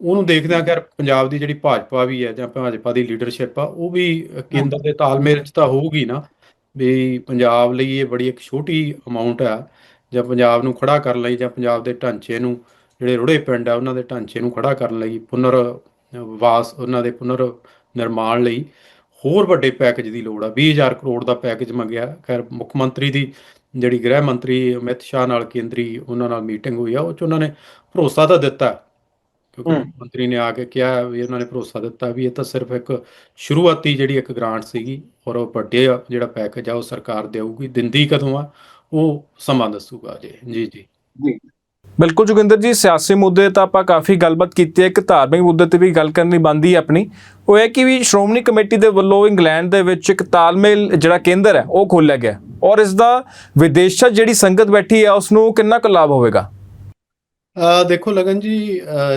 ਉਹਨੂੰ ਦੇਖਦਿਆਂ ਖੈਰ ਪੰਜਾਬ ਦੀ ਜਿਹੜੀ ਭਾਜਪਾ ਵੀ ਹੈ ਜਾਂ ਭਾਜਪਾ ਦੀ ਲੀਡਰਸ਼ਿਪ ਆ, ਉਹ ਵੀ ਕੇਂਦਰ ਦੇ ਤਾਲਮੇਲ 'ਚ ਤਾਂ ਹੋਊਗੀ ਨਾ, ਵੀ ਪੰਜਾਬ ਲਈ ਇਹ ਬੜੀ ਇੱਕ ਛੋਟੀ ਅਮਾਉਂਟ ਆ, ਜਾਂ ਪੰਜਾਬ ਨੂੰ ਖੜਾ ਕਰਨ ਲਈ, ਜਾਂ ਪੰਜਾਬ ਦੇ ਢਾਂਚੇ ਨੂੰ ਜਿਹੜੇ ਰੁੜੇ ਪਿੰਡ ਆ, ਉਹਨਾਂ ਦੇ ਢਾਂਚੇ ਨੂੰ ਖੜਾ ਕਰਨ ਲਈ, ਪੁਨਰ ਵਾਸ, ਉਹਨਾਂ ਦੇ ਪੁਨਰ ਨਿਰਮਾਣ ਲਈ ਹੋਰ ਵੱਡੇ ਪੈਕੇਜ ਦੀ ਲੋੜ ਆ। 20000 ਕਰੋੜ ਦਾ ਪੈਕੇਜ ਮੰਗਿਆ। ਖੈਰ, ਮੁੱਖ ਮੰਤਰੀ ਦੀ ਜਿਹੜੀ ਗ੍ਰਹਿ ਮੰਤਰੀ ਅਮਿਤ ਸ਼ਾਹ ਨਾਲ ਕੇਂਦਰੀ ਉਹਨਾਂ ਨਾਲ ਮੀਟਿੰਗ ਹੋਈ ਆ, ਉਹ ਚ ਉਹਨਾਂ ਨੇ ਭਰੋਸਾ ਤਾਂ ਦਿੱਤਾ। ਕਿਉਂਕਿ ਮੰਤਰੀ ਨੇ ਆ ਕੇ ਕਿਹਾ ਵੀ ਉਹਨਾਂ ਨੇ ਭਰੋਸਾ ਦਿੱਤਾ ਵੀ ਇਹ ਤਾਂ ਸਿਰਫ ਇੱਕ ਸ਼ੁਰੂਆਤੀ ਜਿਹੜੀ ਇੱਕ ਗ੍ਰਾਂਟ ਸੀਗੀ ਔਰ ਉਹ ਵੱਡੇ ਜਿਹੜਾ ਪੈਕੇਜ ਆ ਉਹ ਸਰਕਾਰ ਦੇਊਗੀ ਦਿੰਦੀ ਕਦੋਂ ਆ ਉਹ ਸਮਾਂ ਦੱਸੂਗਾ ਜੀ ਜੀ। ਜੀ। ਬਿਲਕੁਲ ਜੋਗਿੰਦਰ ਜੀ ਸਿਆਸੀ ਮੁੱਦੇ ਤਾਂ ਆਪਾਂ ਕਾਫੀ ਗੱਲਬਾਤ ਕੀਤੀ ਹੈ ਇੱਕ ਧਾਰਮਿਕ ਮੁੱਦੇ ਤੇ ਵੀ ਗੱਲ ਕਰਨੀ ਬੰਦੀ ਹੈ ਆਪਣੀ। ਉਹ ਹੈ ਕਿ ਵੀ ਸ਼੍ਰੋਮਣੀ ਕਮੇਟੀ ਦੇ ਵੱਲੋਂ ਇੰਗਲੈਂਡ ਦੇ ਵਿੱਚ ਇੱਕ ਤਾਲਮੇਲ ਜਿਹੜਾ ਕੇਂਦਰ ਹੈ ਉਹ ਖੋਲ੍ਹਿਆ ਗਿਆ ਔਰ ਇਸ ਦਾ ਵਿਦੇਸ਼ਾਂ ਜਿਹੜੀ ਸੰਗਤ ਬੈਠੀ ਹੈ ਉਸ ਨੂੰ ਕਿੰਨਾ ਕੁ ਲਾਭ ਹੋਵੇਗਾ? ਅ ਦੇਖੋ ਲਗਨ ਜੀ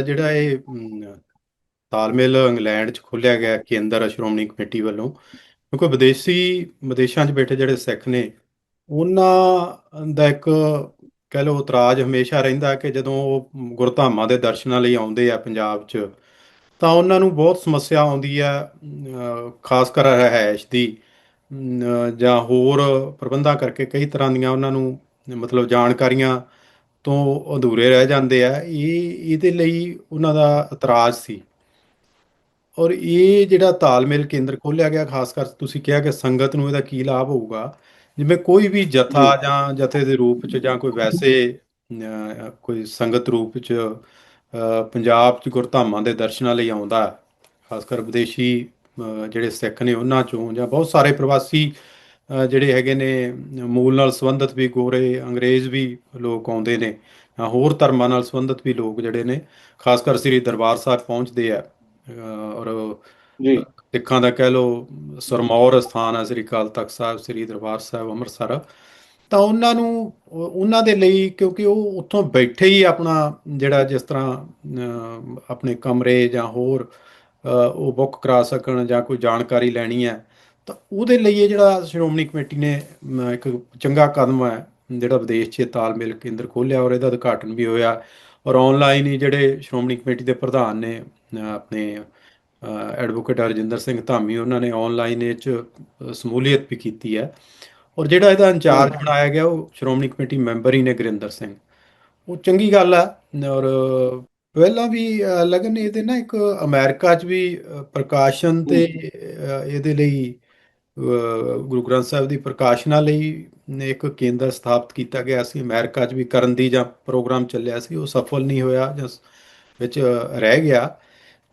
ਜਿਹੜਾ ਇਹ ਤਾਲਮੇਲ ਇੰਗਲੈਂਡ 'ਚ ਖੋਲਿਆ ਗਿਆ ਕੇਂਦਰ ਸ਼੍ਰੋਮਣੀ ਕਮੇਟੀ ਵੱਲੋਂ, ਕਿਉਂਕਿ ਵਿਦੇਸ਼ੀ ਵਿਦੇਸ਼ਾਂ 'ਚ ਬੈਠੇ ਜਿਹੜੇ ਸਿੱਖ ਨੇ, ਉਹਨਾਂ ਦਾ ਇੱਕ ਕਹਿ ਲਓ ਉਤਰਾਜ ਹਮੇਸ਼ਾ ਰਹਿੰਦਾ ਕਿ ਜਦੋਂ ਉਹ ਗੁਰਧਾਮਾਂ ਦੇ ਦਰਸ਼ਨਾਂ ਲਈ ਆਉਂਦੇ ਆ ਪੰਜਾਬ 'ਚ, ਤਾਂ ਉਹਨਾਂ ਨੂੰ ਬਹੁਤ ਸਮੱਸਿਆ ਆਉਂਦੀ ਆ ਖਾਸ ਕਰ ਰਿਹਾਇਸ਼ ਦੀ ਜਾਂ ਹੋਰ ਪ੍ਰਬੰਧਾਂ ਕਰਕੇ ਕਈ ਤਰ੍ਹਾਂ ਦੀਆਂ ਉਹਨਾਂ ਨੂੰ ਮਤਲਬ ਜਾਣਕਾਰੀਆਂ ਤੋਂ ਅਧੂਰੇ ਰਹਿ ਜਾਂਦੇ ਆ ਇਹ ਇਹਦੇ ਲਈ ਉਹਨਾਂ ਦਾ ਇਤਰਾਜ਼ ਸੀ। ਔਰ ਇਹ ਜਿਹੜਾ ਤਾਲਮੇਲ ਕੇਂਦਰ ਖੋਲ੍ਹਿਆ ਗਿਆ ਖਾਸ ਕਰ ਤੁਸੀਂ ਕਿਹਾ ਕਿ ਸੰਗਤ ਨੂੰ ਇਹਦਾ ਕੀ ਲਾਭ ਹੋਊਗਾ ਜਿਵੇਂ ਕੋਈ ਵੀ ਜਥਾ ਜਾਂ ਜਥੇ ਦੇ ਰੂਪ ਚ ਜਾਂ ਕੋਈ ਵੈਸੇ ਕੋਈ ਸੰਗਤ ਰੂਪ ਚ ਪੰਜਾਬ ਚ ਗੁਰਧਾਮਾਂ ਦੇ ਦਰਸ਼ਨਾਂ ਲਈ ਆਉਂਦਾ ਖਾਸ ਕਰ ਵਿਦੇਸ਼ੀ ਜਿਹੜੇ ਸਿੱਖ ਨੇ ਉਹਨਾਂ ਚੋਂ ਜਾਂ ਬਹੁਤ ਸਾਰੇ ਪ੍ਰਵਾਸੀ ਜਿਹੜੇ ਹੈਗੇ ਨੇ ਮੂਲ ਨਾਲ ਸੰਬੰਧਿਤ ਵੀ ਗੋਰੇ ਅੰਗਰੇਜ਼ ਵੀ ਲੋਕ ਆਉਂਦੇ ਨੇ ਹੋਰ ਧਰਮਾਂ ਨਾਲ ਸੰਬੰਧਿਤ ਵੀ ਲੋਕ ਜਿਹੜੇ ਨੇ ਖਾਸ ਕਰ ਸ੍ਰੀ ਦਰਬਾਰ ਸਾਹਿਬ ਪਹੁੰਚਦੇ ਆ। ਔਰ ਜੀ। ਸਿੱਖਾਂ ਦਾ ਕਹਿ ਲਓ ਸਰਮੌਰ ਸਥਾਨ ਹੈ ਸ੍ਰੀ ਅਕਾਲ ਤਖਤ ਸਾਹਿਬ ਸ੍ਰੀ ਦਰਬਾਰ ਸਾਹਿਬ ਅੰਮ੍ਰਿਤਸਰ। ਤਾਂ ਉਹਨਾਂ ਨੂੰ ਉਹ- ਉਹਨਾਂ ਦੇ ਲਈ ਕਿਉਂਕਿ ਉਹ ਉੱਥੋਂ ਬੈਠੇ ਹੀ ਆਪਣਾ ਜਿਹੜਾ ਜਿਸ ਤਰ੍ਹਾਂ ਆਪਣੇ ਕਮਰੇ ਜਾਂ ਹੋਰ ਉਹ ਬੁੱਕ ਕਰਾ ਸਕਣ ਜਾਂ ਕੋਈ ਜਾਣਕਾਰੀ ਲੈਣੀ ਹੈ ਤਾਂ ਉਹਦੇ ਲਈ ਇਹ ਜਿਹੜਾ ਸ਼੍ਰੋਮਣੀ ਕਮੇਟੀ ਨੇ ਇੱਕ ਚੰਗਾ ਕਦਮ ਹੈ ਜਿਹੜਾ ਵਿਦੇਸ਼ 'ਚ ਤਾਲਮੇਲ ਕੇਂਦਰ ਖੋਲ੍ਹਿਆ ਔਰ ਇਹਦਾ ਉਦਘਾਟਨ ਵੀ ਹੋਇਆ ਔਰ ਆਨਲਾਈਨ ਹੀ ਜਿਹੜੇ ਸ਼੍ਰੋਮਣੀ ਕਮੇਟੀ ਦੇ ਪ੍ਰਧਾਨ ਨੇ ਆਪਣੇ ਐਡਵੋਕੇਟ ਹਰਜਿੰਦਰ ਸਿੰਘ ਧਾਮੀ ਉਹਨਾਂ ਨੇ ਆਨਲਾਈਨ ਇਹ 'ਚ ਸਮੂਲੀਅਤ ਵੀ ਕੀਤੀ ਹੈ ਔਰ ਜਿਹੜਾ ਇਹਦਾ ਇੰਚਾਰਜ ਬਣਾਇਆ ਗਿਆ ਉਹ ਸ਼੍ਰੋਮਣੀ ਕਮੇਟੀ ਮੈਂਬਰ ਹੀ ਨੇ ਗੁਰਿੰਦਰ ਸਿੰਘ। ਉਹ ਚੰਗੀ ਗੱਲ ਆ ਔਰ ਪਹਿਲਾਂ ਵੀ ਲਗਨ ਇਹਦੇ ਨਾ ਇੱਕ ਅਮਰੀਕਾ 'ਚ ਵੀ ਪ੍ਰਕਾਸ਼ਨ ਤੇ ਇਹਦੇ ਲਈ ਗੁਰੂ ਗ੍ਰੰਥ ਸਾਹਿਬ ਦੀ ਪ੍ਰਕਾਸ਼ਨਾ ਲਈ ਇੱਕ ਕੇਂਦਰ ਸਥਾਪਿਤ ਕੀਤਾ ਗਿਆ ਸੀ, ਅਮਰੀਕਾ 'ਚ ਵੀ ਕਰਨ ਦੀ ਜਾਂ ਪ੍ਰੋਗਰਾਮ ਚੱਲਿਆ ਸੀ, ਉਹ ਸਫਲ ਨਹੀਂ ਹੋਇਆ ਜਾਂ ਵਿੱਚ ਰਹਿ ਗਿਆ।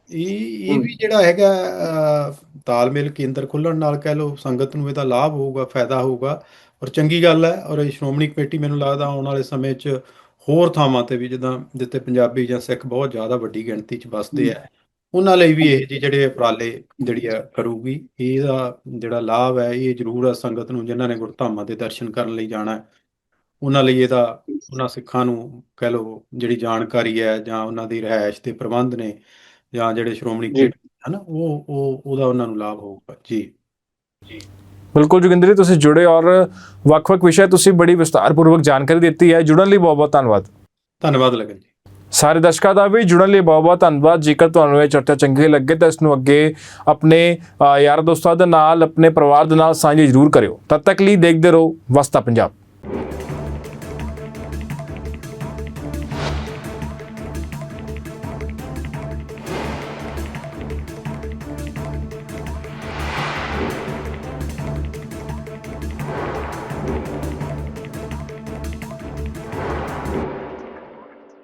ਇਹ ਇਹ ਵੀ ਜਿਹੜਾ ਹੈਗਾ ਤਾਲਮੇਲ ਕੇਂਦਰ ਖੁੱਲਣ ਨਾਲ ਕਹਿ ਲਓ, ਸੰਗਤ ਨੂੰ ਇਹਦਾ ਲਾਭ ਹੋਊਗਾ, ਫਾਇਦਾ ਹੋਊਗਾ। ਔਰ ਚੰਗੀ ਗੱਲ ਹੈ, ਔਰ ਇਹ ਸ਼੍ਰੋਮਣੀ ਕਮੇਟੀ ਮੈਨੂੰ ਲੱਗਦਾ ਆਉਣ ਵਾਲੇ ਸਮੇਂ 'ਚ ਹੋਰ ਥਾਵਾਂ ਤੇ ਵੀ ਜਿੱਦਾਂ ਜਿੱਥੇ ਪੰਜਾਬੀ ਜਾਂ ਸਿੱਖ ਬਹੁਤ ਜ਼ਿਆਦਾ ਵੱਡੀ ਗਿਣਤੀ 'ਚ ਵੱਸਦੇ ਆ ਉਹਨਾਂ ਲਈ ਵੀ ਇਹ ਜਿਹੇ ਜਿਹੜੇ ਉਪਰਾਲੇ ਜਿਹੜੀ ਆ ਕਰੂਗੀ ਇਹਦਾ ਜਿਹੜਾ ਲਾਭ ਹੈ ਇਹ ਜ਼ਰੂਰ ਆ ਸੰਗਤ ਨੂੰ ਜਿਨ੍ਹਾਂ ਨੇ ਗੁਰਧਾਮਾਂ ਦੇ ਦਰਸ਼ਨ ਕਰਨ ਲਈ ਜਾਣਾ ਹੈ। ਉਹਨਾਂ ਲਈ ਇਹਦਾ ਉਹਨਾਂ ਸਿੱਖਾਂ ਨੂੰ ਕਹਿ ਲਓ ਜਿਹੜੀ ਜਾਣਕਾਰੀ ਹੈ ਜਾਂ ਉਹਨਾਂ ਦੀ ਰਿਹਾਇਸ਼ ਦੇ ਪ੍ਰਬੰਧ ਨੇ ਜਾਂ ਜਿਹੜੇ ਸ਼੍ਰੋਮਣੀ ਜੀ। ਕਮੇਟੀ ਹਨਾ ਉਹ ਉਹ ਉਹਦਾ ਉਹਨਾਂ ਨੂੰ ਲਾਭ ਹੋਊਗਾ। ਜੀ। ਬਿਲਕੁਲ ਜੋਗਿੰਦਰ ਜੀ ਤੁਸੀਂ ਜੁੜੇ ਔਰ ਵੱਖ-ਵੱਖ ਵਿਸ਼ੇ ਤੁਸੀਂ ਬੜੀ ਵਿਸਤਾਰਪੂਰਵਕ ਜਾਣਕਾਰੀ ਦਿੱਤੀ ਹੈ। ਜੁੜਨ ਲਈ ਬਹੁਤ-ਬਹੁਤ ਧੰਨਵਾਦ। ਧੰਨਵਾਦ ਲਗਨ ਜੀ। ਸਾਰੇ ਦਰਸ਼ਕਾਂ ਦਾ ਵੀ ਜੁੜਨ ਲਈ ਬਹੁਤ-ਬਹੁਤ ਧੰਨਵਾਦ। ਜੇਕਰ ਤੁਹਾਨੂੰ ਇਹ ਚਰਚਾ ਚੰਗੀ ਲੱਗੇ ਤਾਂ ਇਸ ਨੂੰ ਅੱਗੇ ਆਪਣੇ ਯਾਰ ਦੋਸਤਾਂ ਦੇ ਨਾਲ, ਆਪਣੇ ਪਰਿਵਾਰ ਦੇ ਨਾਲ ਸਾਂਝੀ ਜ਼ਰੂਰ ਕਰਿਓ। ਤਦ ਤੱਕ ਲਈ ਦੇਖਦੇ ਰਹੋ। ਵਸਤਾ ਪੰਜਾਬ।